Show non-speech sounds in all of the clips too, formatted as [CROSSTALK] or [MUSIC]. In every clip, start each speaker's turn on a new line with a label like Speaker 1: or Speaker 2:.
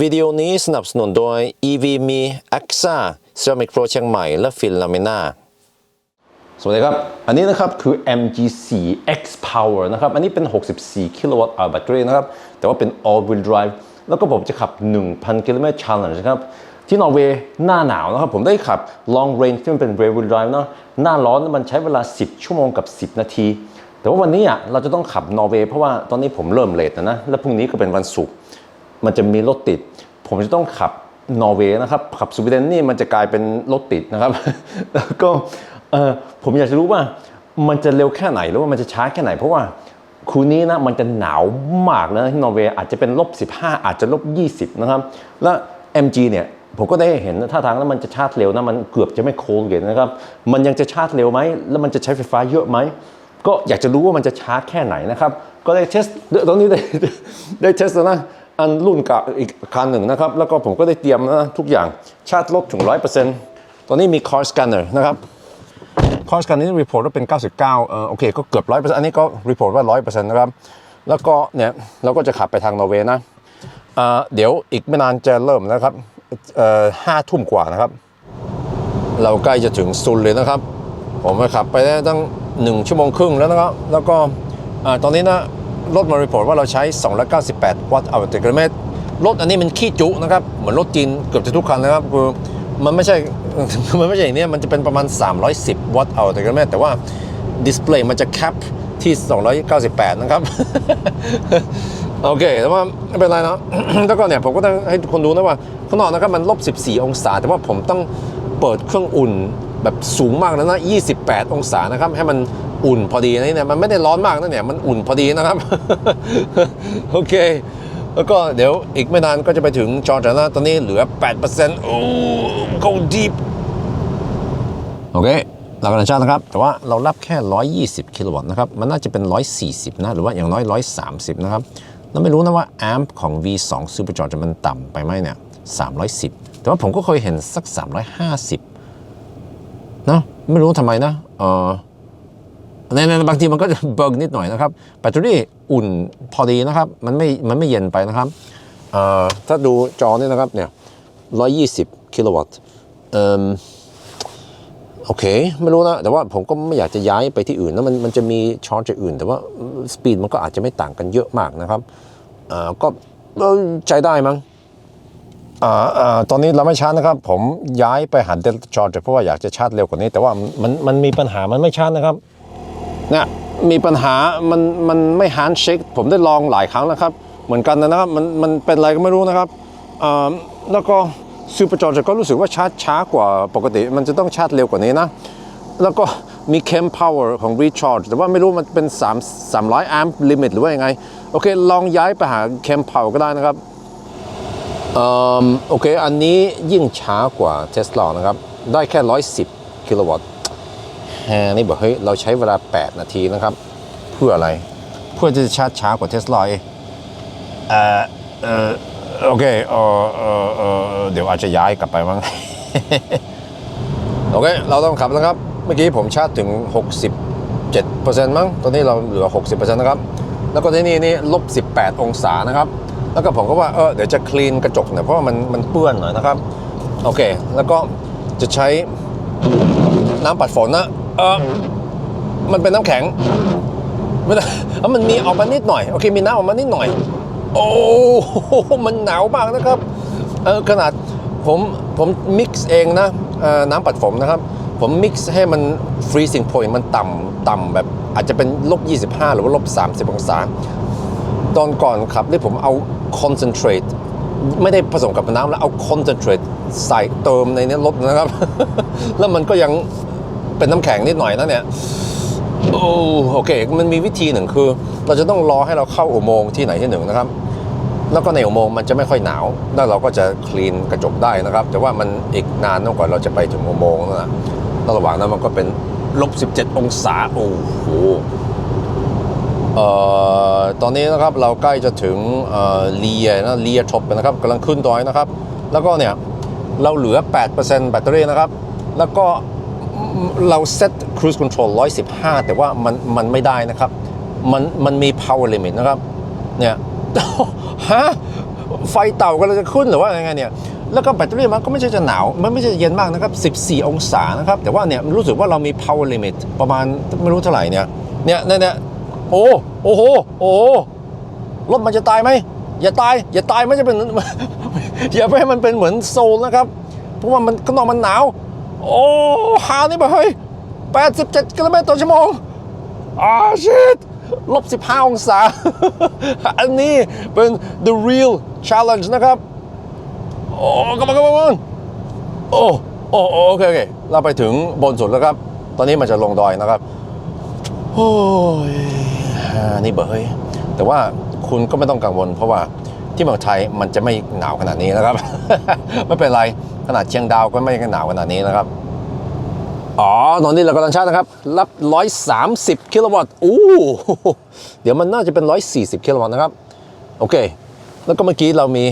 Speaker 1: วิดีโอนี้สนับสนุนโดย EV มี AXA Ceramic Pro เชียงใหม่ และฟินลามิน่า
Speaker 2: สวัสดีครับ อันนี้นะครับคือ MG4 X Power นะครับ อันนี้เป็น 64กิโลวัตต์แบตเตอรี่นะครับ แต่ว่าเป็น all wheel drive แล้วก็ผมจะขับ 1,000 กิโลเมตร challenge นะครับ ที่นอร์เวย์หน้าหนาวนะครับ ผมได้ขับ long range ที่มันเป็น rear wheel drive นะหน้าร้อนมันใช้เวลา 10 ชั่วโมงกับ 10 นาที แต่ว่าวันนี้อะเราจะต้องขับนอร์เวย์เพราะว่าตอนนี้ผมเริ่มเลทแล้วนะ และพรุ่งนี้ก็เป็นวันศุกร์ มันจะมีรถติด ผมจะต้องขับนอร์เวย์นะครับ ขับสวีเดนนี่มันจะกลายเป็นรถติดนะครับ แล้วก็ผมอยากจะรู้ว่ามันจะเร็วแค่ไหนหรือว่ามันจะช้าแค่ไหน เพราะว่าคืนนี้นะมันจะหนาวมากนะที่นอร์เวย์อาจจะเป็นลบ15 อาจจะลบ 20 นะครับ แล้ว MG เนี่ยผมก็ได้เห็นท่าทางแล้วมันจะชาร์จเร็วนะมันเกือบจะไม่โค้งเลยนะครับ มันยังจะชาร์จเร็วไหมแล้วมันจะใช้ไฟฟ้าเยอะไหมก็อยากจะรู้ว่ามันจะช้าแค่ไหนนะครับ ก็ได้เทสตอนนี้ได้ได้เทสแล้วนะ อันรุ่นกับอีกคันหนึ่งนะครับ แล้วก็ผมก็ได้เตรียมนะทุกอย่างชาร์จลบถึง 100%ตอนนี้มี car scanner นะครับ car scanner นี่รีพอร์ตว่าเป็น 99เออโอเค ก็เกือบ 100%อันนี้ก็รีพอร์ตว่า 100%นะครับ แล้วก็เนี่ยเราก็จะขับไปทางนอร์เวย์นะอ่าเดี๋ยวอีกไม่นานจะเริ่มนะครับเอ่อห้าทุ่มกว่านะครับ เราใกล้จะถึงซุนเลยนะครับ ผมไปขับไปได้ตั้ง 1 ชั่วโมงครึ่งแล้วนะครับ แล้วก็ตอนนี้นะ รถมารีพอร์ตว่าเราใช้ 298 วัตต์ต่อกิโลเมตรรถอันนี้มันขี้จุนะครับ เหมือนรถจีนเกือบจะทุกคันนะครับคือมันไม่ใช่ มันไม่ใช่อย่างนี้มันจะเป็นประมาณ 310 วัตต์ต่อกิโลเมตรแต่ว่าดิสเพลย์มันจะแคปที่ 298 นะครับ โอเค แต่ว่าไม่เป็นไรนะแล้วก็เนี่ยผมก็ต้องให้คนดูนะว่า ข้างนอกนะครับมันลบ 14 องศา แต่ว่าผมต้องเปิดเครื่องอุ่น แบบสูงมากแล้วนะ 28 องศานะครับ ให้มันอุ่นพอดีนะเนี่ยมันไม่ได้ร้อนมากนะเนี่ย มันอุ่นพอดีนะครับ โอเค แล้วก็เดี๋ยวอีกไม่นานก็จะไปถึงจอร์จียนะตอนนี้เหลือ 8%โอ้ go deep โอเคเรากำลังชาร์จนะครับ แต่ว่าเรารับแค่ 120 กิโลวัตต์นะครับ มันน่าจะเป็น 140 นะ หรือว่าอย่างน้อย 130 นะครับ เราไม่รู้นะว่าแอมป์ของ V2 Supercharger มันต่ำไปไหมเนี่ย 310 แต่ว่าผมก็เคยเห็นสัก 350 เนะไม่รู้ทำไมนะเออในในบางทีมันก็จะเบิกนิดหน่อยนะครับแบตเตอรี่อุ่นพอดีนะครับ มันไม่มันไม่เย็นไปนะครับเอ่อถ้าดูจอนี่นะครับเนี่ย120กิโลวัตต์เอ่อโอเค ไม่รู้นะ แต่ว่าผมก็ไม่อยากจะย้ายไปที่อื่นนะมันมันจะมีชาร์จอื่น แต่ว่าสปีดมันก็อาจจะไม่ต่างกันเยอะมากนะครับอ่าก็เอ่อใจได้มั้ง อ่าอ่าตอนนี้เราไม่ชาร์จนะครับ ผมย้ายไปหาเดลต้าชาร์จเพราะว่าอยากจะชาร์จเร็วกว่านี้ แต่ว่ามันมันมีปัญหามันไม่ชาร์จนะครับเนี่ยมีปัญหามันมันไม่ฮ n d นเช็คผมได้ลองหลายครั้งแล้วครับ เหมือนกันนะครับมันมันเป็นอะไรก็ไม่รู้นะครับอ่าแล้วก็ซูเปอร์จอร์จก็รู้สึกว่าชาร์จช้ากว่าปกติ มันจะต้องชาร์จเร็วกว่านี้นะ แล้วก็มีเคมพาวเวอร์ของ Recharge แต่ว่าไม่รู้มันเป็น 3 300 แอมป์ลิมิตหรือว่ายังไง โอเค ลองย้ายไปหาเคมพาวก็ได้นะครับ โอเค อันนี้ยิ่งช้ากว่า Tesla นะครับ ได้แค่ 110 กิโลวัตต์แฮนี่บอกเฮ้ย เราใช้เวลา 8 นาทีนะครับ เพื่ออะไร เพื่อจะชาร์จช้ากว่า Tesla เองเอ่อเออโอเคเออเออเออเดี๋ยวอาจจะย้ายกลับไปมั้ง โอเค เราต้องขับนะครับ เมื่อกี้ผมชาร์จถึง 67%มั้ง ตอนนี้เราเหลือ 60%นะครับ แล้วก็ที่นี่นี่ลบ 18 องศานะครับ แล้วก็ผมก็ว่าเออเดี๋ยวจะคลีนกระจกหน่อยเพราะว่ามันมันเปื้อนหน่อยนะครับ โอเค แล้วก็จะใช้น้ำปัดฝนนะเออมันเป็นน้ำแข็งไม่ได้แล้วมันมีออกมานิดหน่อย โอเค มีน้ำออกมานิดหน่อย โอ้โหมันหนาวมากนะครับเออขนาดผมผมมิกซ์เองนะน้ำปัดผมนะครับ ผมมิกซ์ให้มัน freezing point มันต่ำต่ำแบบอาจจะเป็นลบ25 หรือว่าลบ30 องศา ตอนก่อนขับนี่ผมเอา concentrate ไม่ได้ผสมกับน้ำแล้วเอา concentrate ใส่เติมในนี้รถนะครับ แล้วมันก็ยังเป็นน้ำแข็งนิดหน่อยนะเนี่ยโอ้โอเค มันมีวิธีหนึ่งคือ เราจะต้องรอให้เราเข้าอุโมงค์ที่ไหนที่หนึ่งนะครับ แล้วก็ในอุโมงค์มันจะไม่ค่อยหนาว แล้วเราก็จะคลีนกระจกได้นะครับ แต่ว่ามันอีกนานกว่าเราจะไปถึงอุโมงค์นั่นนะระหว่างนั้นมันก็เป็นลบ17 องศา โอ้โห ตอนนี้นะครับเราใกล้จะถึงเอ่อลียนะเลียทบนะครับกำลังขึ้นดอยนะครับ แล้วก็เนี่ยเราเหลือ 8%แบตเตอรี่นะครับ แล้วก็เราเซต cruise control 115 แต่ว่ามันมันไม่ได้นะครับ มันมันมี power limit นะครับ เนี่ย ฮะ
Speaker 1: ไฟเต่ากำลังจะขึ้นหรือว่ายังไงเนี่ย แล้วก็แบตเตอรี่มันก็ไม่ใช่จะหนาว มันไม่ใช่เย็นมากนะครับ 14 องศานะครับ แต่ว่าเนี่ยรู้สึกว่าเรามี power limit ประมาณไม่รู้เท่าไหร่เนี่ย เนี่ยเนี่ย โอ้โอ้โหโอ้โหรถมันจะตายไหมอย่าตาย อย่าตายไม่จะเป็นอย่าไปให้มันเป็นเหมือนโซลนะครับ เพราะว่ามันข้างนอกมันหนาว โอ้หานี่ไปเฮ้ย87กิโลเมตรต่อชั่วโมงอ่าชิตลบ 15 องศา อันนี้เป็น the real challenge นะครับ โอ้กำลังกำลังโอ้โอ้โอเคโอเค เราไปถึงบนสุดแล้วครับ ตอนนี้มันจะลงดอยนะครับ โอ้ย อ่านี่เบอร์เฮ้ยแต่ว่าคุณก็ไม่ต้องกังวล เพราะว่าที่เมืองไทยมันจะไม่หนาวขนาดนี้นะครับ ไม่เป็นไรขนาดเชียงดาวก็ไม่หนาวขนาดนี้นะครับอ๋อตอนนี้เรากำลังชาร์จนะครับ รับ 130 กิโลวัตต์อู้เดี๋ยวมันน่าจะเป็น 140 กิโลวัตต์นะครับ โอเค แล้วก็เมื่อกี้เรามี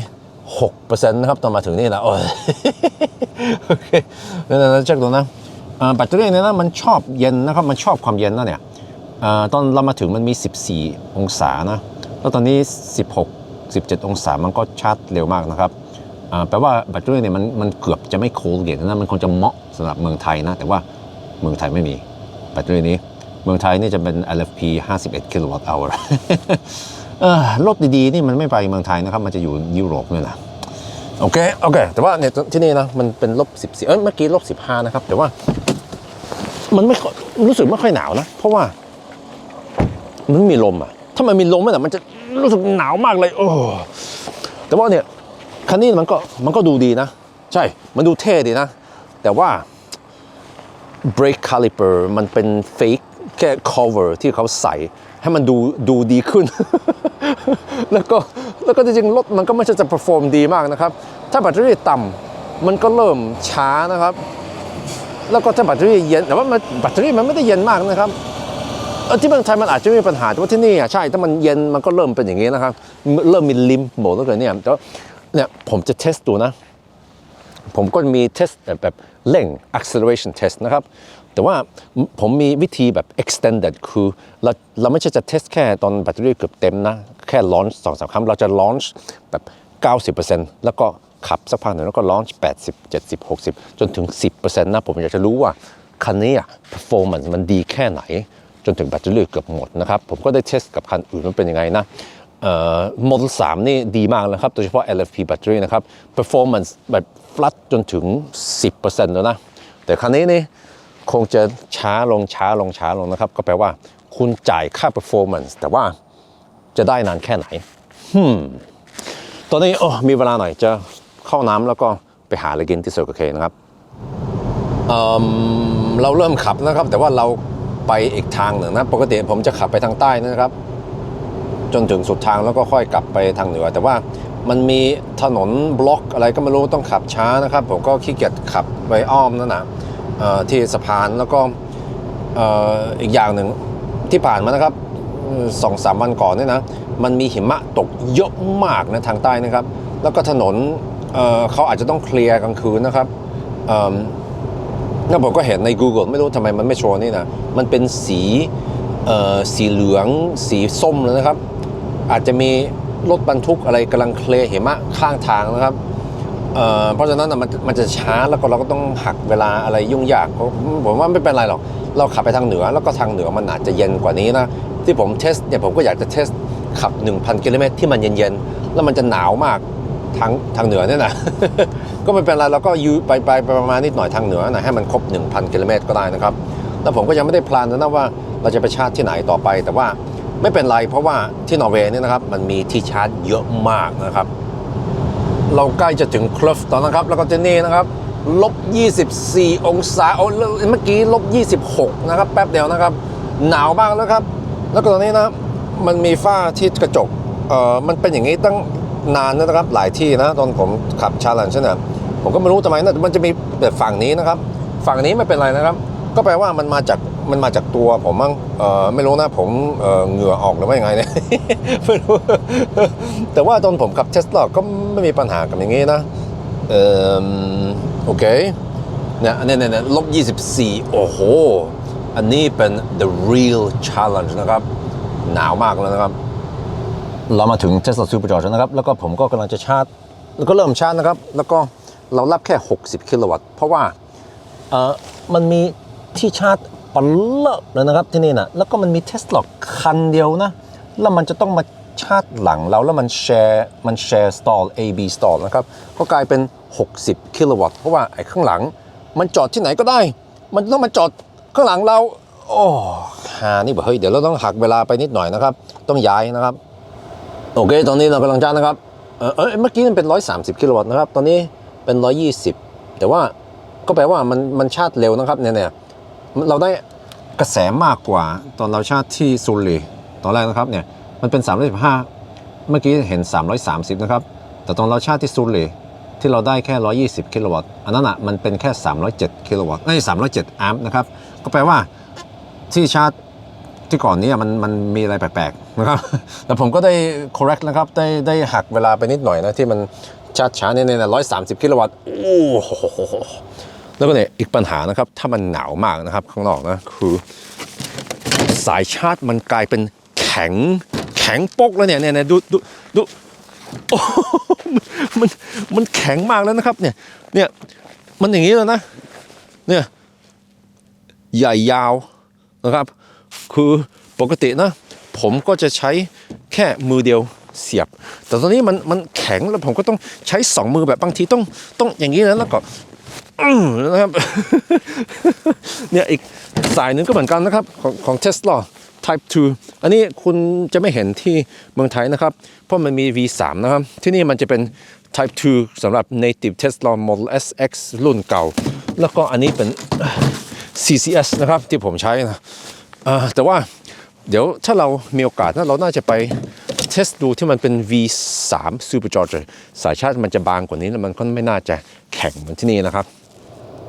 Speaker 1: 6%นะครับ ตอนมาถึงนี่นะโอ้ยโอเคเดี๋ยวๆเช็คดูนะอ่าแบตเตอรี่เนี่ยนะ มันชอบเย็นนะครับ มันชอบความเย็นนะเนี่ย ตอนเรามาถึงมันมี 14 องศานะ แล้วตอนนี้ 16 17 องศามันก็ชาร์จเร็วมากนะครับแปลว่าแบตเตอรี่เนี่ยมันมันเกือบจะไม่โคลเดตนะมันคงจะเหมาะสำหรับเมืองไทยนะ แต่ว่าเมืองไทยไม่มีแบตเตอรี่นี้ เมืองไทยนี่จะเป็น LFP 51 กิโลวัตต์ hour เออรถดีๆ นี่มันไม่ไปเมืองไทยนะครับ มันจะอยู่ยุโรปนี่แหละโอเค โอเค แต่ว่าเนี่ยที่นี่นะ มันเป็นลบ14เอ้ยเมื่อกี้ลบ15นะครับ แต่ว่า มันไม่รู้สึกไม่ค่อยหนาวนะ เพราะว่า มันไม่มีลมอะ ถ้ามันมีลมเนี่ยมันจะรู้สึกหนาวมากเลย โอ้ แต่ว่าเนี่ยคันนี้มันก็มันก็ดูดีนะ ใช่ มันดูเท่ดีนะ แต่ว่า brake caliper มันเป็น fake แค่ cover ที่เขาใส่ให้มันดูดูดีขึ้น แล้วก็แล้วก็จริงๆรถมันก็ไม่ใช่จะ perform ดีมากนะครับ ถ้าแบตเตอรี่ต่ำมันก็เริ่มช้านะครับ แล้วก็ถ้าแบตเตอรี่เย็นแต่ว่าแบตเตอรี่มันไม่ได้เย็นมากนะครับ เออที่เมืองไทยมันอาจจะไม่มีปัญหาแต่ว่าที่นี่อะใช่ถ้ามันเย็นมันก็เริ่มเป็นอย่างนี้นะครับ เริ่มมีลิมโหมดแล้วเกินเนี่ยแต่ว่าเนี่ยผมจะเทสดูนะ ผมก็มีเทสแบบแบบเร่ง acceleration test นะครับ แต่ว่าผมมีวิธีแบบ extended คือเราเราไม่ใช่จะเทสแค่ตอนแบตเตอรี่เกือบเต็มนะ แค่ launch สองสามครั้งเราจะ launch แบบ 90%แล้วก็ขับสักพักหนึ่งแล้วก็ launch 80 70 60 จนถึง 10%นะ ผมอยากจะรู้ว่าคันนี้อะ performance มันดีแค่ไหน จนถึงแบตเตอรี่เกือบหมดนะครับ ผมก็ได้เทสกับคันอื่นมันเป็นยังไงนะเอ่อ Model 3นี่ดีมากนะครับ โดยเฉพาะ LFP แบตเตอรี่นะครับ performance แบบ flat จนถึง 10%แล้วนะ แต่คันนี้นี่คงจะช้าลงช้าลงช้าลงนะครับ ก็แปลว่าคุณจ่ายค่า performance แต่ว่าจะได้นานแค่ไหน ตอนนี้โอ้มีเวลาหน่อยจะเข้าน้ำแล้วก็ไปหาอะไรกินที่เซอร์เคนะครับเอิ่มเราเริ่มขับนะครับ แต่ว่าเรา ไปอีกทางหนึ่งนะ ปกติผมจะขับไปทางใต้นะครับ จนถึงสุดทางแล้วก็ค่อยกลับไปทางเหนือ แต่ว่ามันมีถนนบล็อกอะไรก็ไม่รู้ต้องขับช้านะครับ ผมก็ขี้เกียจขับไปอ้อมนั่นนะที่สะพานแล้วก็อีกอย่างหนึ่งที่ผ่านมานะครับสองสามวันก่อนเนี่ยนะมันมีหิมะตกเยอะมากนะทางใต้นะครับ แล้วก็ถนนเเขาอาจจะต้องเคลียร์กลางคืนนะครับ แล้วผมก็เห็นใน Google ไม่รู้ทำไมมันไม่โชว์นี่นะ มันเป็นสีสีเหลืองสีส้มแล้วนะครับ อาจจะมีรถบรรทุกอะไรกำลังเคลยร์หิมะข้างทางนะครับเเพราะฉะนั้นนะมันมันจะช้าแล้วก็เราก็ต้องหักเวลาอะไรยุ่งยากผมผมว่าไม่เป็นไรหรอก เราขับไปทางเหนือแล้วก็ทางเหนือมันอาจจะเย็นกว่านี้นะที่ผมเทสเนี่ยผมก็อยากจะเทสขับ 1,000 กิโลเมตรที่มันเย็นๆ แล้วมันจะหนาวมาก ทางทางเหนือเนี่ยนะ ก็ไม่เป็นไรเราก็ยูไปไปไปประมาณนิดหน่อยทางเหนือนะให้มันครบ 1,000กิโลเมตรก็ได้นะครับ แล้วผมก็ยังไม่ได้พลานนะว่าเราจะไปชาร์จที่ไหนต่อไป แต่ว่าไม่เป็นไรเพราะว่าที่นอร์เวย์เนี่ยนะครับมันมีที่ชาร์จเยอะมากนะครับ เราใกล้จะถึงคลฟตอนนะครับ แล้วก็ที่นี่นะครับลบ 24 องศาโอ้เมื่อกี้ลบ 26 นะครับ แป๊บเดียวนะครับ หนาวมากแล้วครับ แล้วก็ตอนนี้นะ มันมีฝ้าที่กระจก เอ่อ มันเป็นอย่างนี้ตั้ง นานนะครับหลายที่นะตอนผมขับชาลันใช่ไหมผมก็ไม่รู้ทำไมนะมันจะมีแต่ฝั่งนี้นะครับ ฝั่งนี้ไม่เป็นไรนะครับ ก็แปลว่ามันมาจากมันมาจากตัวผมมั้งเออไม่รู้นะผมเออเหงื่อออกหรือว่ายังไงเนี่ยไม่รู้แต่ว่าตอนผมขับเทสลาก็ไม่มีปัญหากับอย่างนี้นะเออโอเคเนี่ยอันนี้เนี่ยลบ24 โอ้โห อันนี้เป็น the real challenge นะครับ หนาวมากแล้วนะครับ เรามาถึง Tesla Supercharger นะครับ แล้วก็ผมก็กำลังจะชาร์จ แล้วก็เริ่มชาร์จนะครับ แล้วก็เรารับแค่ 60 กิโลวัตต์ เพราะว่าเออมันมีที่ชาร์จปลเลอะเลยนะครับที่นี่นะแล้วก็มันมี Tesla คันเดียวนะ แล้วมันจะต้องมาชาร์จหลังเราแล้วมันแชร์มันแชร์ stall A B stall นะครับ ก็กลายเป็น 60 กิโลวัตต์ เพราะว่าไอ้ข้างหลังมันจอดที่ไหนก็ได้ มันต้องมาจอดข้างหลังเรา โอ้ฮานี่บอกเฮ้ย เดี๋ยวเราต้องหักเวลาไปนิดหน่อยนะครับ ต้องย้ายนะครับ โอเค ตอนนี้เรากำลังชาร์จนะครับ เออเอยเมื่อกี้มันเป็น 130 กิโลวัตต์นะครับ ตอนนี้เป็น 120 แต่ว่าก็แปลว่ามันมันชาร์จเร็วนะครับเนี่ยเนี่ยเราได้กระแสมากกว่าตอนเราชาร์จที่ซูริตอนแรกนะครับเนี่ยมันเป็น 315 เมื่อกี้เห็น 330 นะครับ แต่ตอนเราชาร์จที่ซูริที่เราได้แค่ 120 กิโลวัตต์ อันนั้นอะมันเป็นแค่ 307 กิโลวัตต์ไม่ใช่307 แอมป์นะครับ ก็แปลว่าที่ชาร์จที่ก่อนนี้มันมันมีอะไรแปลก นะครับแต่ผมก็ได้ correct นะครับได้ได้หักเวลาไปนิดหน่อยนะที่มันชาร์จช้าเนี่ยเนี่ยร้อยสามสิบกิโลวัตต์โอ้โหแล้วก็เนี่ยอีกปัญหานะครับถ้ามันหนาวมากนะครับข้างนอกนะคือ สายชาร์จมันกลายเป็นแข็งแข็งปกแล้วเนี่ยเนี่ยเนี่ยดูดูดูโอ้โหมันมันแข็งมากแล้วนะครับเนี่ยเนี่ยมันอย่างนี้แล้วนะเนี่ยใหญ่ยาวนะครับ คือปกตินะ ผมก็จะใช้แค่มือเดียวเสียบ แต่ตอนนี้มันมันแข็งแล้วผมก็ต้องใช้สองมือแบบบางทีต้องต้องอย่างนี้นะแล้วก็นะครับเนี่ยอีกสายหนึ่งก็เหมือนกันนะครับของของ Tesla Type 2 อันนี้คุณจะไม่เห็นที่เมืองไทยนะครับ เพราะมันมี V3 นะครับ ที่นี่มันจะเป็น Type 2สำหรับ Native Tesla Model S X รุ่นเก่า แล้วก็อันนี้เป็น CCS นะครับที่ผมใช้นะแต่ว่า เดี๋ยวถ้าเรามีโอกาสนะเราน่าจะไปเทสดูที่มันเป็น V3 Supercharger สายชาร์จมันจะบางกว่านี้แล้วมันก็ไม่น่าจะแข็งเหมือนที่นี่นะครับ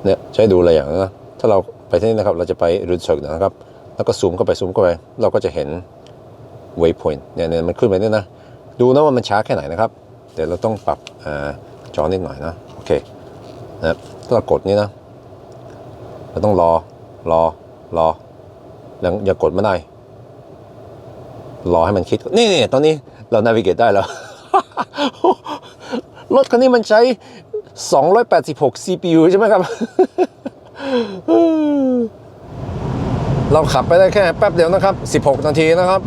Speaker 1: เนี่ยใช้ดูอะไรอย่างนะถ้าเราไปที่นี่นะครับเราจะไปรูทเชิร์นะครับ แล้วก็ซูมเข้าไปซูมเข้าไป เราก็จะเห็น waypoint เนี่ยเนี่ยมันขึ้นไปนี่นะ ดูนะว่ามันช้าแค่ไหนนะครับเดี๋ยวเราต้องปรับอจอนิดหน่อยนะโอเคนะถ้าเรากดนี้นะเราต้องรอรอรอยังอย่ากดไม่ได้ รอให้มันคิด นี่นี่ตอนนี้เรานาวิเกตได้แล้ว รถคันนี้มันใช้ 286 CPU ใช่ไหมครับ เราขับไปได้แค่แป๊บเดียวนะครับ 16 นาทีนะครับ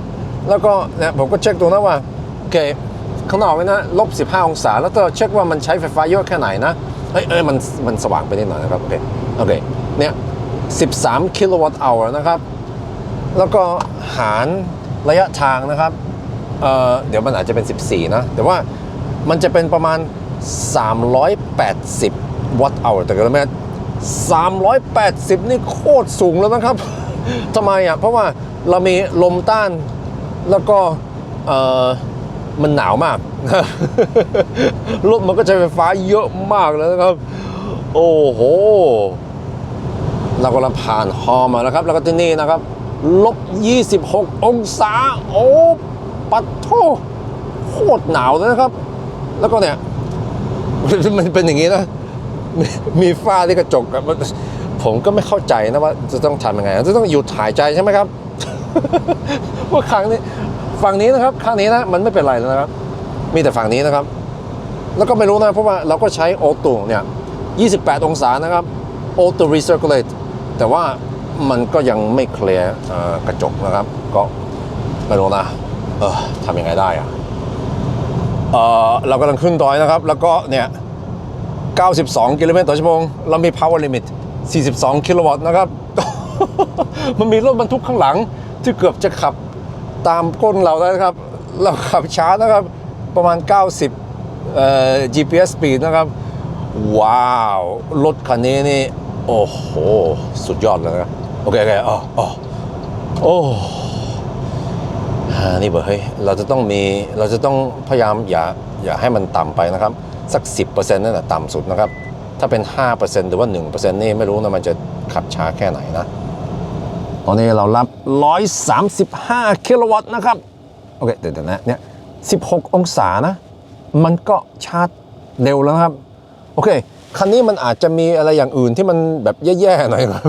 Speaker 1: แล้วก็เนี่ยผมก็เช็คดูนะว่า โอเคข้างนอกนี่นะลบ 15 องศา แล้วก็เช็คว่ามันใช้ไฟฟ้าเยอะแค่ไหนนะ เอ้ยเอ้ยมันมันสว่างไปนิดหน่อยนะครับ โอเค โอเค เนี่ย 13 กิโลวัตต์ hour นะครับ แล้วก็หาร ระยะทางนะครับเเดี๋ยวมันอาจจะเป็น 14 นะ แต่ว่ามันจะเป็นประมาณ 380 วัตต์ hour ต่อกิโลเมตร380 นี่โคตรสูงแล้วนะครับ ทำไมอะ เพราะว่าเรามีลมต้านแล้วก็มันหนาวมาก รถมันก็ใช้ไฟฟ้าเยอะมากเลยนะครับ โอ้โห เรากำลังผ่านฮอมาแล้วครับ แล้วก็ที่นี่นะครับ ลบ 26 องศา โอ้ปัดโทโคตรหนาวเลยนะครับ แล้วก็เนี่ย มันเป็นอย่างนี้นะ มีมีฝ้าที่กระจกอะมันผมก็ไม่เข้าใจนะว่าจะต้องทำยังไง จะต้องหยุดหายใจใช่ไหมครับว่าครั้งนี้ฝั่งนี้นะครับครั้งนี้นะมันไม่เป็นไรแล้วนะครับ มีแต่ฝั่งนี้นะครับ แล้วก็ไม่รู้นะเพราะว่าเราก็ใช้โอตูเนี่ย 28 องศานะครับโอตูรีเซอร์คูลเลตแต่ว่า มันก็ยังไม่เคลียร์กระจกนะครับ ก็ไม่รู้นะเออทำยังไงได้อะเออเรากำลังขึ้นดอยนะครับ แล้วก็เนี่ย 92 กิโลเมตรต่อชั่วโมงเรามี power limit 42 กิโลวัตต์นะครับ มันมีรถบรรทุกข้างหลังที่เกือบจะขับตามก้นเราแล้วนะครับ เราขับช้านะครับ ประมาณ 90เอ่อ GPS speed นะครับ ว้าว รถคันนี้นี่ โอ้โห สุดยอดเลยนะ โอเคโอเคอ๋ออ๋อโอ้อ่านี่เบอร์เฮ้ยเราจะต้องมีเราจะต้องพยายามอย่าอย่าให้มันต่ำไปนะครับ สัก 10%นั่นแหละต่ำสุดนะครับ ถ้าเป็น 5%หรือว่า 1%นี่ไม่รู้นะมันจะขับช้าแค่ไหนนะ ตอนนี้เรารับ 135 กิโลวัตต์นะครับ โอเคเดี๋ยวนะเนี่ย 16 องศานะ มันก็ชาร์จเร็วแล้วครับ โอเค คันนี้มันอาจจะมีอะไรอย่างอื่นที่มันแบบแย่ๆหน่อยครับ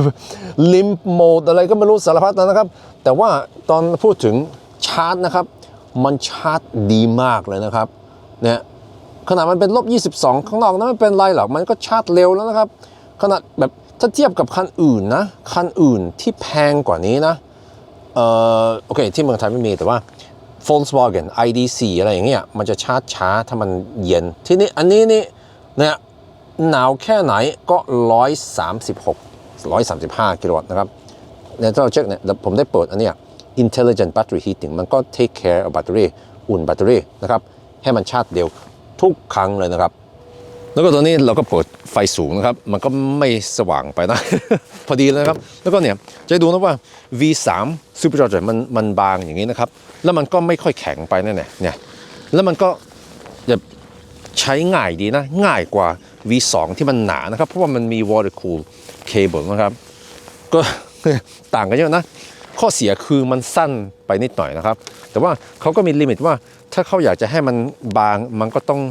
Speaker 1: ลิมโหมดอะไรก็ไม่รู้สารพัดนะครับ แต่ว่าตอนพูดถึงชาร์จนะครับ มันชาร์จดีมากเลยนะครับเนี่ยขนาดมันเป็นลบ 22 ข้างนอกนั้นไม่เป็นไรหรอกมันก็ชาร์จเร็วแล้วนะครับ ขนาดแบบถ้าเทียบกับคันอื่นนะคันอื่นที่แพงกว่านี้นะเอ่อโอเค ที่เมืองไทยไม่มีแต่ว่า Volkswagen ID4 อะไรอย่างเงี้ยมันจะชาร์จช้าถ้ามันเย็น ที่นี่อันนี้นี่เนี่ย หนาวแค่ไหนก็ 136 135 กิโลวัตต์นะครับเนี่ยถ้าเราเช็คเนี่ยผมได้เปิดอันเนี้ย intelligent battery heating มันก็ take care of แบตเตอรี่อุ่นแบตเตอรี่นะครับ ให้มันชาร์จเร็วทุกครั้งเลยนะครับ แล้วก็ตอนนี้เราก็เปิดไฟสูงนะครับ มันก็ไม่สว่างไปนะ พอดีเลยนะครับ แล้วก็เนี่ยจะดูนะว่า V3 Supercharger มันมันบางอย่างนี้นะครับ แล้วมันก็ไม่ค่อยแข็งไปนั่นแหละเนี่ยแล้วมันก็จะ ใช้ง่ายดีนะ ง่ายกว่า V2 ที่มันหนานะครับ เพราะว่ามันมี water cool cable นะครับ ก็ต่างกันเยอะนะ ข้อเสียคือมันสั้นไปนิดหน่อยนะครับ แต่ว่าเขาก็มีลิมิตว่าถ้าเขาอยากจะให้มันบางมันก็ต้อง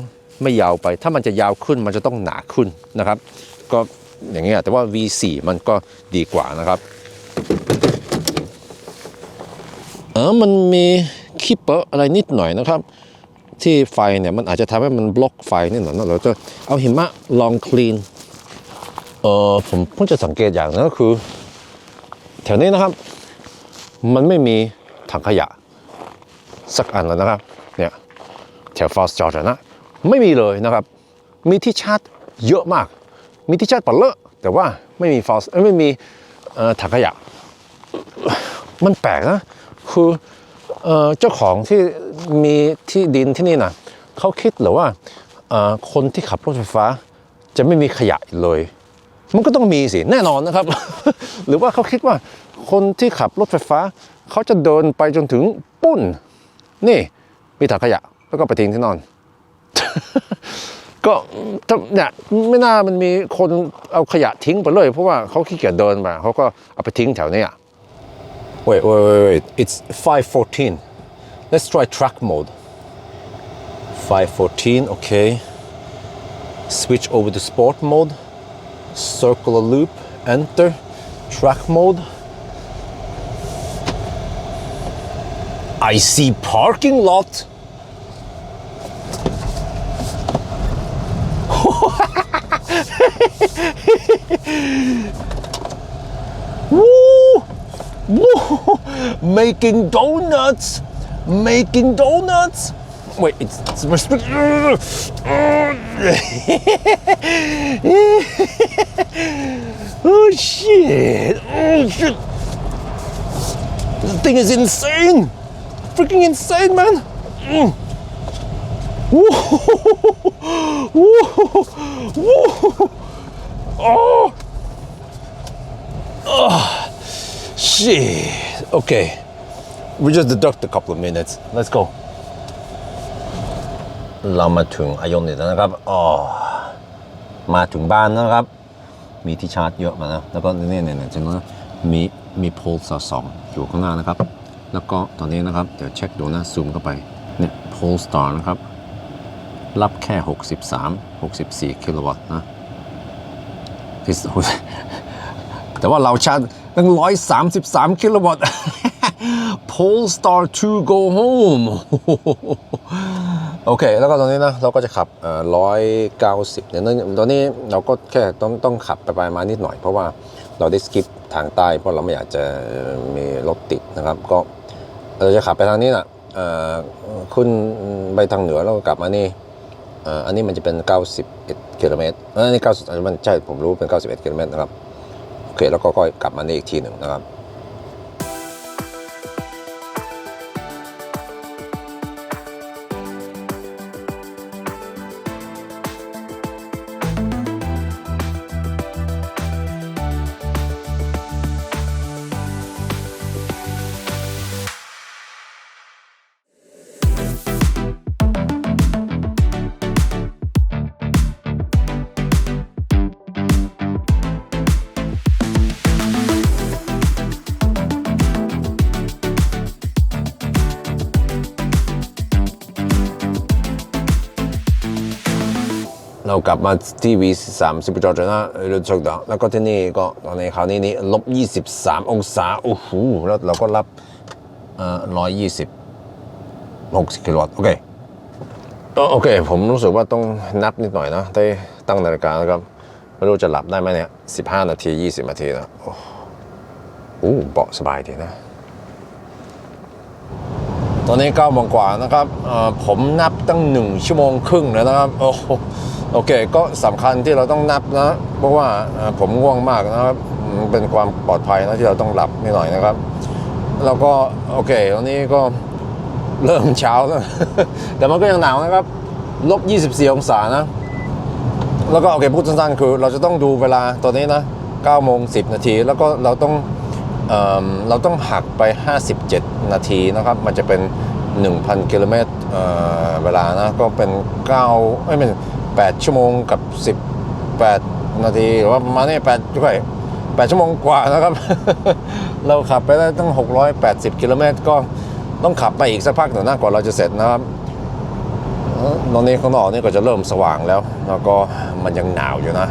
Speaker 1: ไม่ยาวไป ถ้ามันจะยาวขึ้นมันจะต้องหนาขึ้นนะครับ ก็อย่างเงี้ยแต่ว่า V4 มันก็ดีกว่านะครับเออมันมีคีเปอร์อะไรนิดหน่อยนะครับ ที่ไฟเนี่ยมันอาจจะทำให้มันบล็อกไฟนิดหน่อยนะเราจะเอาหิมะลองคลีนเออผมเพิ่งจะสังเกตอย่างนึงก็คือ แถวนี้นะครับ มันไม่มีถังขยะ สักอันแล้วนะครับเนี่ยแถวฟาสจอร์จนะ ไม่มีเลยนะครับ มีที่ชาร์จเยอะมาก มีที่ชาร์จปัดเลอะแต่ว่าไม่มีฟาสไม่มีถังขยะ มันแปลกนะ คือ เออเจ้าของที่มีที่ดินที่นี่นะเขาคิดหรือว่าเออคนที่ขับรถไฟฟ้าจะไม่มีขยะเลย มันก็ต้องมีสิแน่นอนนะครับ หรือว่าเขาคิดว่าคนที่ขับรถไฟฟ้า เขาจะเดินไปจนถึงปุ้น นี่มีถังขยะแล้วก็ไปทิ้งที่นอน ก็เนี่ยไม่น่ามันมีคนเอาขยะทิ้งไปเลย เพราะว่าเขาขี้เกียจเดินมาเขาก็เอาไปทิ้งแถวนี้ Wait, wait, wait, wait. It's 514. Let's try track mode. 514, okay. Switch over to sport mode. Circle a loop, enter. Track mode. I see parking lot. [LAUGHS] Woo! Woo! Making donuts! Making donuts! Wait, it's, it's restricted. [LAUGHS] oh shit! Oh shit! This thing is insane! Freaking insane, man! Mm. Woo! Woo! Woo! Oh! Shit. Okay. We just deduct a couple of minutes. Let's go. เรามาถึงอายนเนตแล้วนะครับอ๋อมาถึงบ้านแล้วนะครับ มีที่ชาร์จเยอะมานะแล้วก็เนี่ยเนี่ยเนี่ยจังนะมีมีโพลสสองอยู่ข้างหน้านะครับ แล้วก็ตอนนี้นะครับ เดี๋ยวเช็คดูนะซูมเข้าไปเนี่ยโพลสตาร์นะครับ รับแค่ 63 64 กิโลวัตต์นะคือแต่ว่าเราชาร์จ ตั้ง 133 กิโลวัตต์ Polestar 2 go home โอเค แล้วก็ตอนนี้นะ เราก็จะขับร้อยเก้าสิบเนี่ยตอนนี้เราก็แค่ต้องต้องขับไปไปมานิดหน่อย เพราะว่าเราได้สกิปทางใต้ เพราะเราไม่อยากจะมีรถติดนะครับ ก็เราจะขับไปทางนี้นะเอ่อขึ้นไปทางเหนือแล้วก็กลับมานี่อันนี้มันจะเป็น 91กิโลเมตรอันนี้90มันใช่ผมรู้เป็น 91กิโลเมตรนะครับ เคแล้วก็ค่อยกลับมานี่อีกทีหนึ่งนะครับ กลับมาที่ V3 ซิปจอจนะเรือชกดาแล้วก็ที่นี่ก็ตอนนี้คราวนี้นี่ลบ 23 องศาโอ้โหแล้วเราก็รับเอ่อ120 60กิโลวัตต์โอเคโอเค ผมรู้สึกว่าต้องนับนิดหน่อยนะได้ตั้งนาฬิกานะครับ ไม่รู้จะหลับได้ไหมเนี่ย15นาที20นาทีนะโอ้โอ้เบาสบายดีนะ ตอนนี้9โมงกว่านะครับผมนับตั้ง1ชั่วโมงครึ่งแล้วนะครับ โอ้ โอเค ก็สำคัญที่เราต้องนับนะ เพราะว่าผมง่วงมากนะครับเป็นความปลอดภัยนะที่เราต้องหลับนิดหน่อยนะครับ แล้วก็โอเคตอนนี้ก็เริ่มเช้าแล้วแต่มันก็ยังหนาวนะครับลบ24 องศานะ แล้วก็โอเคพูดสั้นๆคือเราจะต้องดูเวลาตอนนี้นะ9โมง10 นาที แล้วก็เราต้องเอเราต้องหักไป 57 นาทีนะครับ มันจะเป็น 1,000 กิโลเมตรเอ่อเวลานะ ก็เป็น 9 ไม่เป็น 8 ชั่วโมงกับ 18 นาทีหรือว่าประมาณนี้8ด้วย8ชั่วโมงกว่านะครับ เราขับไปได้ตั้ง 680 กิโลเมตรก็ต้องขับไปอีกสักพักหนึ่งนะก่อนเราจะเสร็จนะครับตอนนี้ข้างนอกนี่ก็จะเริ่มสว่างแล้ว แล้วก็มันยังหนาวอยู่นะ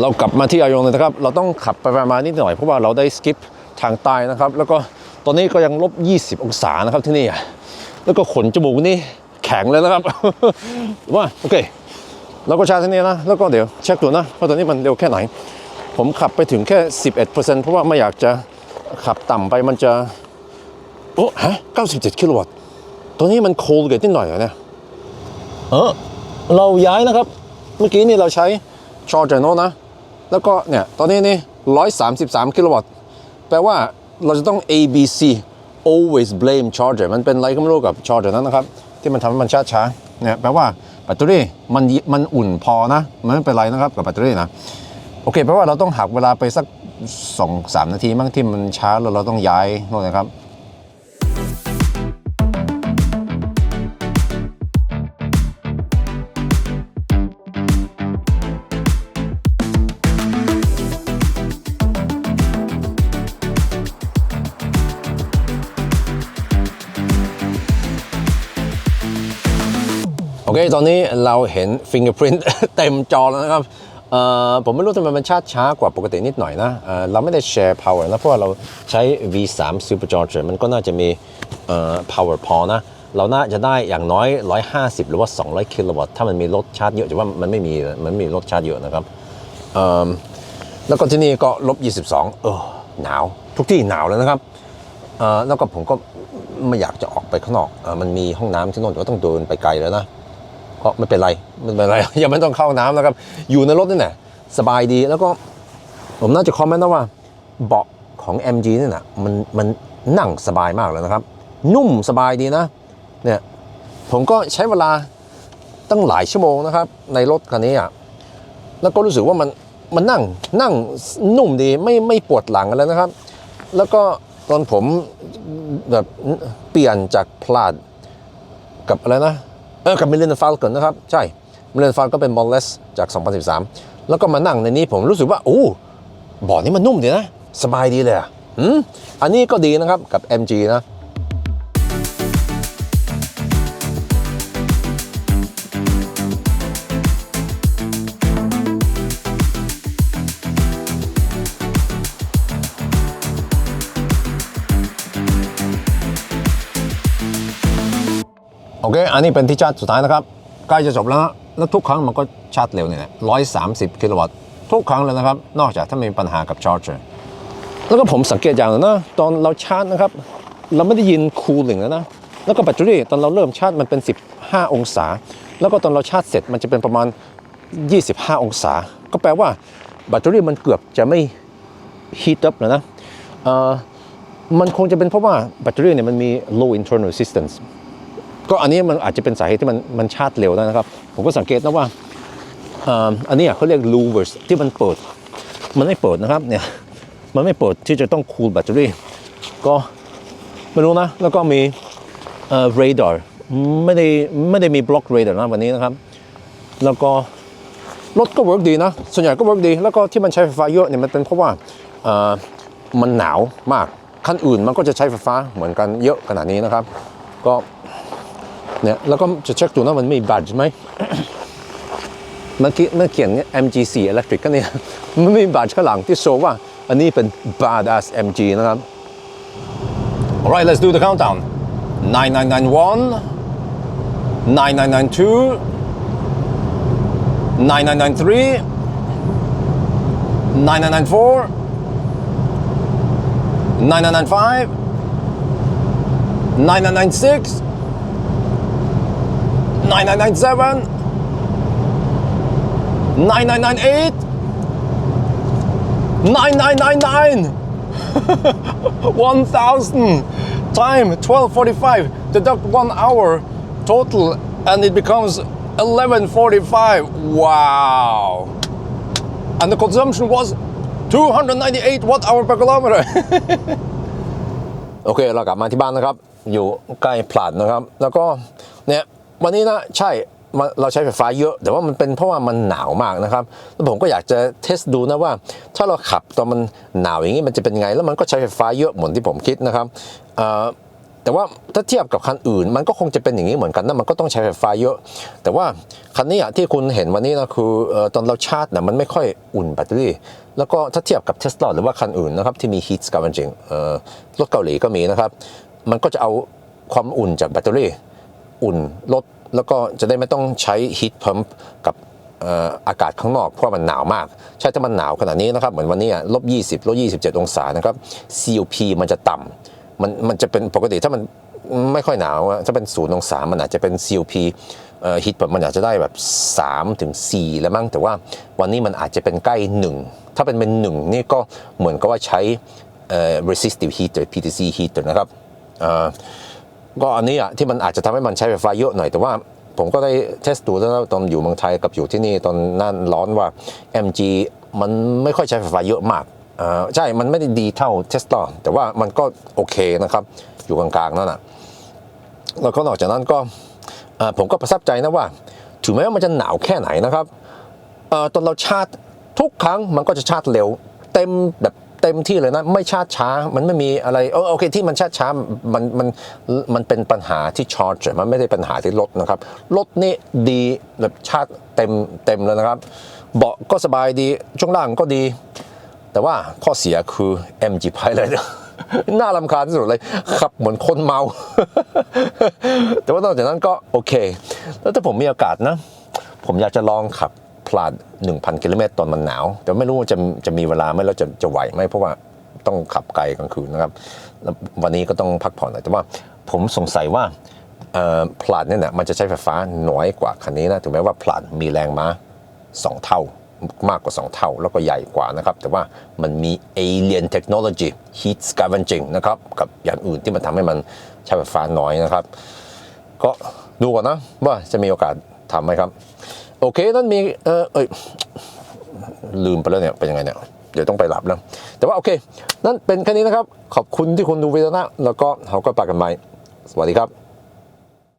Speaker 1: เรากลับมาที่อายงเลยนะครับ เราต้องขับไปประมาณนิดหน่อยเพราะว่าเราได้สกิปทางใต้นะครับ แล้วก็ตอนนี้ก็ยังลบ 20 องศานะครับที่นี่ แล้วก็ขนจมูกนี่แข็งเลยนะครับว่าโอเคเราก็ชาร์จที่นี่นะ แล้วก็เดี๋ยวเช็คดูนะว่าตอนนี้มันเร็วแค่ไหน ผมขับไปถึงแค่ 11%เพราะว่าไม่อยากจะขับต่ำไปมันจะโอ้ฮะ97 กิโลวัตต์ตัวนี้มันโคลเกตนิดหน่อยเหรอเนี่ยเออเราย้ายนะครับ เมื่อกี้นี่เราใช้ชอร์จโนนะ แล้วก็เนี่ยตอนนี้นี่133 กิโลวัตต์ แปลว่าเราจะต้อง ABC always blame charger มันเป็นอะไรก็ไม่รู้กับ charger นั้นนะครับ ที่มันทำให้มันช้าช้าเนี่ยแปลว่าแบตเตอรี่มันมันอุ่นพอนะ มันไม่เป็นไรนะครับกับแบตเตอรี่นะ โอเคแปลว่าเราต้องหักเวลาไปสัก 2-3 นาทีมั้งที่มันช้าแล้วเราต้องย้ายโน่นนะครับ อเค ตอนนี้เราเห็น fingerprint เต็มจอแล้วนะครับผมไม่รู้ทำไมมันชาช้ากว่าปกตินิดหน่อยนะเเราไม่ได้แชร์ power นะ เพราะว่าเราใช้ V3 supercharger มันก็น่าจะมี power พอนะ เราน่าจะได้อย่างน้อย 150 หรือว่า 200 กิโลวัตต์ ถ้ามันมีรถชาร์จเยอะแต่ว่ามันไม่มี มันไม่มีรถชาร์จเยอะนะครับ แล้วก็ที่นี่ก็ลบ 22 เออ หนาว ทุกที่หนาวเลยนะครับ แล้วก็ผมก็ไม่อยากจะออกไปข้างนอกอมันมีห้องน้ำที่โน่นแต่ว่าต้องเดินไปไกลแล้วนะ ก็ไม่เป็นไรไม่เป็นไร ยังไม่ต้องเข้าน้ำนะครับ อยู่ในรถนี่แหละสบายดีแล้วก็ ผมน่าจะคอมเมนต์นะว่า เบาะของ MG นี่นะมันมันนั่งสบายมากเลยนะครับ นุ่มสบายดีนะเนี่ยผมก็ใช้เวลาตั้งหลายชั่วโมงนะครับ ในรถคันนี้อะแล้วก็รู้สึกว่ามันมันนั่งนั่งนุ่มดีไม่ไม่ปวดหลังอะไรนะครับ แล้วก็ตอนผมแบบเปลี่ยนจากพลาดกับอะไรนะ เออกับมิเลนฟาลกอนนะครับ ใช่มิเลนฟาลก็เป็นบอลเลสจาก 2013 แล้วก็มานั่งในนี้ผมรู้สึกว่าโอ้บ่อนี้มันนุ่มดีนะ สบายดีเลยอะอืมอันนี้ก็ดีนะครับกับ MG นะ โอเค อันนี้เป็นที่ชาร์จสุดท้ายนะครับ ใกล้จะจบแล้วนะ แล้วทุกครั้งมันก็ชาร์จเร็วเนี่ยร้อยสามสิบกิโลวัตต์ทุกครั้งเลยนะครับ นอกจากถ้ามีปัญหากับชาร์จเจอร์แล้วก็ผมสังเกตอย่างหนึงนะ ตอนเราชาร์จนะครับ เราไม่ได้ยินคูลิ่งแล้วนะ แล้วก็แบตเตอรี่ตอนเราเริ่มชาร์จมันเป็น 15 องศา แล้วก็ตอนเราชาร์จเสร็จมันจะเป็นประมาณ 25 องศา ก็แปลว่าแบตเตอรี่มันเกือบจะไม่ heat up แล้วนะมันคงจะเป็นเพราะว่าแบตเตอรี่เนี่ยมันมี low internal resistance ก็อันนี้มันอาจจะเป็นสาเหตุที่มันมันชาร์จเร็วได้นะครับ ผมก็สังเกตนะว่าอันนี้เขาเรียก louvers ที่มันเปิด มันไม่เปิดนะครับเนี่ยมันไม่เปิดที่จะต้องคูลแบตเตอรี่ก็ไม่รู้นะ แล้วก็มีเอ่อ radar ไม่ได้ไม่ได้มีบล็อก radar นะวันนี้นะครับ แล้วก็รถก็ work ดีนะ ส่วนใหญ่ก็ work ดี แล้วก็ที่มันใช้ไฟฟ้าเยอะเนี่ยมันเป็นเพราะว่าเอ่อมันหนาวมาก คันอื่นมันก็จะใช้ไฟฟ้าเหมือนกันเยอะขนาดนี้นะครับ ก็ เนี่ยแล้วก็จะเช็คดูนะมันมีบัตรไหมเมื่อกี้เมื่อเขียน MG4 Electric ก็เนี่ยมันมีบัตรข้างหลังที่โชว์ว่าอันนี้เป็น badass MG นะครับ Alright let's do the countdown 9991 9992 9993 9994 9995 9996 9997 9998 9999 [LAUGHS] [LAUGHS] 1000 time 1245 deduct one hour total and it becomes 1145 wow and the consumption was 298 watt hour per kilometer [LAUGHS] โอเค เรากลับมาที่บ้านนะครับ อยู่ใกล้พลาดนะครับ แล้วก็เนี่ย วันนี้นะใช่เราใช้ไฟฟ้าเยอะ แต่ว่ามันเป็นเพราะว่ามันหนาวมากนะครับแล้วผมก็อยากจะเทสดูนะว่า ถ้าเราขับตอนมันหนาวอย่างนี้มันจะเป็นไง แล้วมันก็ใช้ไฟฟ้าเยอะเหมือนที่ผมคิดนะครับแต่ว่าถ้าเทียบกับคันอื่น มันก็คงจะเป็นอย่างนี้เหมือนกันนะมันก็ต้องใช้ไฟฟ้าเยอะ แต่ว่าคันนี้อะที่คุณเห็นวันนี้นะคือตอนเราชาร์จนะมันไม่ค่อยอุ่นแบตเตอรี่ แล้วก็ถ้าเทียบกับเทสลาหรือว่าคันอื่นนะครับที่มี heat scavenging รถเกาหลีก็มีนะครับ มันก็จะเอาความอุ่นจากแบตเตอรี่ อุ่นลดแล้วก็จะได้ไม่ต้องใช้ heat pump กับอากาศข้างนอกเพราะมันหนาวมาก ใช่ถ้ามันหนาวขนาดนี้นะครับ เหมือนวันนี้ลบ20ลบ27 องศานะครับ COP มันจะต่ำมันมันจะเป็นปกติถ้ามันไม่ค่อยหนาวถ้าเป็นศูนย์องศา มันอาจจะเป็น COP เอ่อ heat pump มันอาจจะได้แบบ3ถึง4แล้วมั้งแต่ว่าวันนี้มันอาจจะเป็นใกล้ 1 ถ้าเป็นเป็นหนึ่งนี่ก็เหมือนกับว่าใช้ resistive heater PTC heater นะครับ ก็อันนี้อะที่มันอาจจะทำให้มันใช้ไฟฟ้าเยอะหน่อยแต่ว่าผมก็ได้เทสดูแล้วตอนอยู่เมืองไทยกับอยู่ที่นี่ตอนนั่นร้อนว่า MG มันไม่ค่อยใช้ไฟฟ้าเยอะมากอ่าใช่ มันไม่ได้ดีเท่าเทสลาแต่ว่ามันก็โอเคนะครับ อยู่กลางๆนั่นน่ะแล้วก็นอกจากนั้นก็อ่าผมก็ประทับใจนะว่า ถึงแม้ว่ามันจะหนาวแค่ไหนนะครับอ่อตอนเราชาร์จทุกครั้งมันก็จะชาร์จเร็ว เต็มแบบ เต็มที่เลยนะ ไม่ชาช้า มันไม่มีอะไรโอเคที่มันชาช้ามันมันมันเป็นปัญหาที่ชาร์จมันไม่ได้ปัญหาที่รถนะครับรถนี่ดีแบบชาร์จเต็มเต็มเลยนะครับ เบาะก็สบายดีช่วงล่างก็ดี แต่ว่าข้อเสียคือ MG Pilot น่ารำคาญที่สุดเลยขับเหมือนคนเมา แต่ว่านอกจากนั้นก็โอเค แล้วถ้าผมมีโอกาสนะ ผมอยากจะลองขับ พลาด 1,000 กิโลเมตรตอนมันหนาว แต่ไม่รู้ว่าจะจะมีเวลาไหมแล้วจะจะไหวไหมเพราะว่าต้องขับไกลกลางคืนนะครับวันนี้ก็ต้องพักผ่อนหน่อยแต่ว่าผมสงสัยว่าพลาดเนี่ยนะมันจะใช้ไฟฟ้าน้อยกว่าคันนี้นะถึงแม้ว่าพลาดมีแรงม้าสองเท่ามากกว่า 2 เท่าแล้วก็ใหญ่กว่านะครับ แต่ว่ามันมี alien technology heat scavenging นะครับ กับอย่างอื่นที่มันทำให้มันใช้ไฟฟ้าน้อยนะครับ ก็ดูก่อนนะว่าจะมีโอกาสทำไหมครับ โอเคนั่นมีเออเอ้ยลืมไปแล้วเนี่ยเป็นยังไงเนี่ยเดี๋ยวต้องไปหลับแล้ว แต่ว่าโอเค นั่นเป็นแค่นี้นะครับ ขอบคุณที่คุณดูวิดีโอนะแล้วก็เขาก็ปากกันใหม่สวัสดีครับ